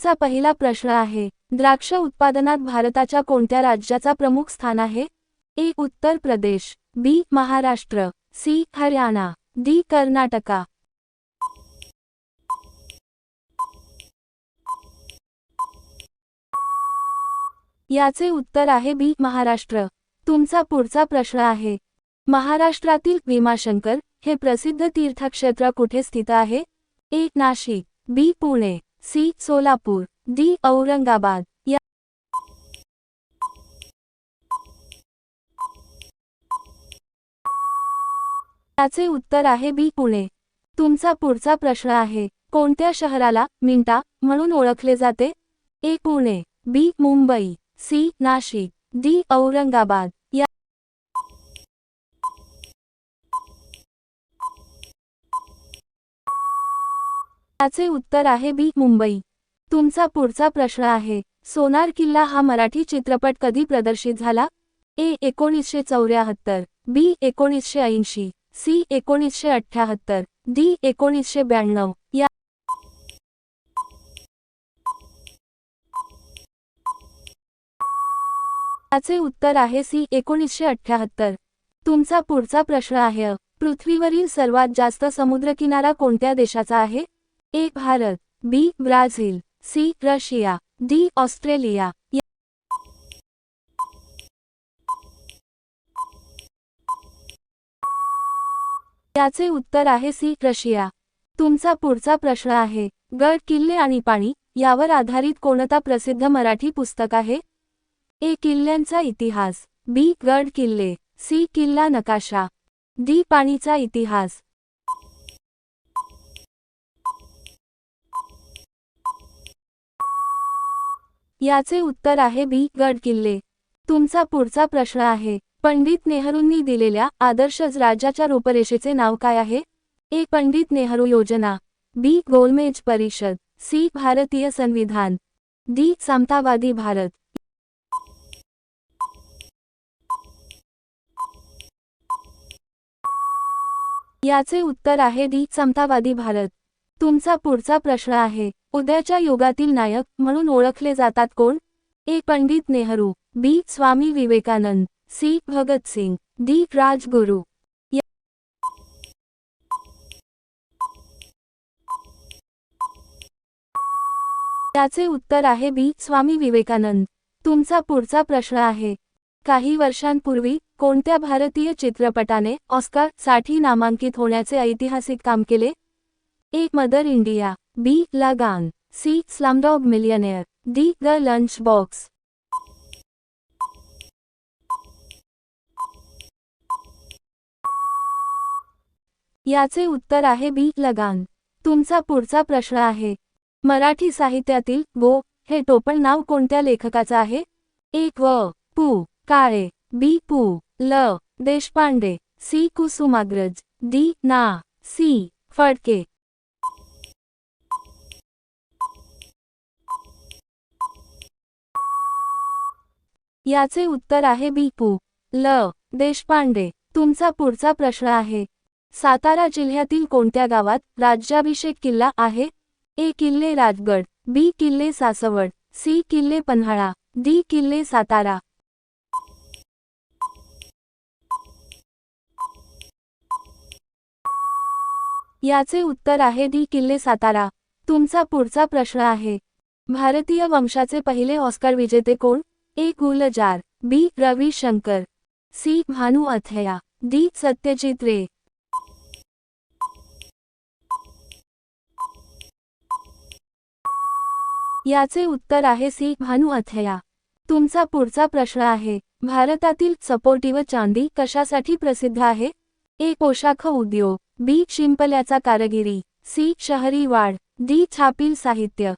तुमचा पहिला प्रश्न आहे द्राक्ष उत्पादनात भारताच्या कोणत्या राज्याचा प्रमुख स्थान आहे? A. Uttar Pradesh B. Maharashtra C. Haryana D. Karnataka. याचे उत्तर आहे बी. महाराष्ट्र. तुमचा पुढचा प्रश्न आहे महाराष्ट्रातील भीमाशंकर हे प्रसिद्ध तीर्थक्षेत्र कुठे स्थित आहे? A. Nashik B. Pune. C Solapur. D Aurangabad. या याचे उत्तर आहे बी पुणे. तुमचा पुढचा प्रश्न आहे कोणत्या शहराला मिंटा म्हणून ओळखले जाते? A Pune. B Mumbai. C Nashik. D Aurangabad या याचे उत्तर आहे बी मुंबई. तुमचा पुढचा प्रश्न आहे सोनार किल्ला हा मराठी चित्रपट कधी प्रदर्शित झाला? ए एकोणीसशे चौऱ्याहत्तर बी एकोणीसशे ऐंशी सी एकोणीसशे अठ्ठ्याहत्तर डी एकोणीसशे ब्याण्णव. या याचे उत्तर आहे सी एकोणीसशे अठ्ठ्याहत्तर तुमचा पुढचा प्रश्न आहे पृथ्वीवरील सर्वात जास्त समुद्रकिनारा कोणत्या देशाचा आहे? A Bharat B Brazil C Russia D Australia. याचे उत्तर आहे सी रशिया. तुमचा पुढचा प्रश्न आहे गड किल्ले आणि पाणी यावर आधारित कोणता प्रसिद्ध मराठी पुस्तक आहे? ए किल्ल्यांचा इतिहास बी गड किल्ले सी किल्ला नकाशा डी पाणीचा इतिहास. याचे उत्तर आहे बी. गड किल्ले तुमचा पुढचा प्रश्न आहे. पंडित नेहरूंनी दिलेल्या आदर्श राज्याच्या रूपरेषेचे नाव काय आहे? ए. पंडित नेहरू योजना. बी. गोलमेज परिषद. सी. भारतीय संविधान. डी. समतावादी भारत. याचे उत्तर आहे डी. समतावादी भारत. तुमचा पुढचा प्रश्न आहे. उद्याच्या युगातील नायक म्हणून ओळखले जातात कोण? A. Pandit Nehru B. Swami Vivekananda C. Bhagat Singh D. Rajguru. त्याचे उत्तर आहे बी. स्वामी विवेकानंद. तुमचा पुढचा प्रश्न आहे. काही वर्षांपूर्वी कोणत्या भारतीय चित्रपटाने ऑस्कारसाठी नामांकित होण्याचे ऐतिहासिक काम केले? A Mother India B Lagaan C Slumdog Millionaire D the Lunchbox. याचे उत्तर आहे बी लगान तुमचा पुढचा प्रश्न आहे मराठी साहित्यातील वो हे टोपण नाव कोणत्या लेखकाचं आहे? एक व पु Kale B Pu La Deshpande C Kusumagraj D Na Si Phadke. याचे उत्तर आहे बी ल. देशपांडे. तुमचा पुढचा प्रश्न आहे. सातारा जिल्ह्यातील कोणत्या गावात राज्याभिषेक किल्ला आहे? ए. किल्ले राजगड. बी. किल्ले सासवड. सी. किल्ले पन्हाळा. डी. किल्ले सातारा. याचे उत्तर आहे डी. किल्ले सातारा. तुमचा पुढचा प्रश्न आहे. भारतीय वंशाचे पहिले ऑस्कर विजेते कोण? A Gulzar B Ravi Shankar C Bhanu Athaiya D Satyajit Ray. याचे उत्तर आहे सी भानू अथया. तुमचा पुढचा प्रश्न आहे भारतातील सपोर्टिव्ह चांदी कशासाठी प्रसिद्ध आहे? ए पोशाख उद्योग बी शिंपल्याचा कारागिरी सी शहरी वाढ डी छापील साहित्य.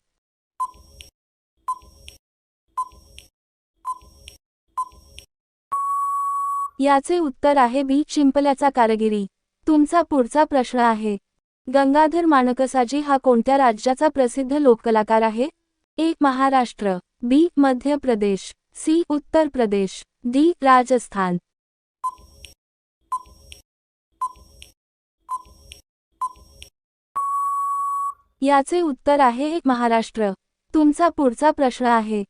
याचे उत्तर आहे बी. शिंपल्याचा कारागिरी. तुमचा पुढचा प्रश्न आहे. गंगाधर माणकसाजी हा कोणत्या राज्याचा प्रसिद्ध लोककलाकार आहे? ए. महाराष्ट्र. बी. मध्य प्रदेश. सी. उत्तर प्रदेश. डी. राजस्थान. याचे उत्तर आहे एक महाराष्ट्र. तुमचा पुढचा प्रश्न आहे.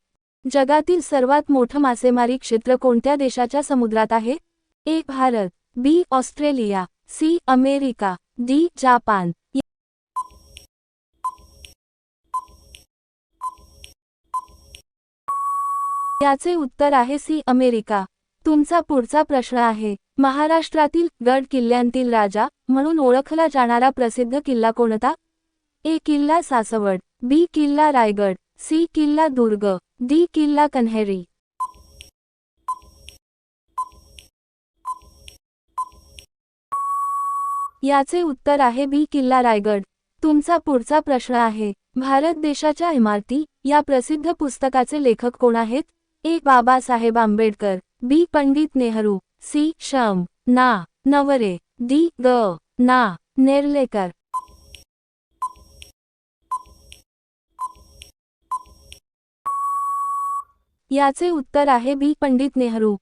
जगातील सर्वात मोठं मासेमारी क्षेत्र कोणत्या देशाच्या समुद्रात आहे? A. Bharat B. Australia C. America D. Japan. याचे उत्तर आहे सी. अमेरिका. तुमचा पुढचा प्रश्न आहे महाराष्ट्रातील गड किल्ल्यांतील राजा म्हणून ओळखला जाणारा प्रसिद्ध किल्ला कोणता? ए. किल्ला सासवड बी. किल्ला रायगड. सी किल्ला दुर्ग डी किल्ला कन्हेरी. याचे उत्तर आहे बी किल्ला रायगड. तुमचा पुढचा प्रश्न आहे भारत देशाच्या इमारती या प्रसिद्ध पुस्तकाचे लेखक कोण आहेत? A. Babasaheb Ambedkar B. Pandit Nehru C. Sha Na Navare D. ग. ना नेर्लेकर. याचे उत्तर आहे बी. पंडित नेहरू.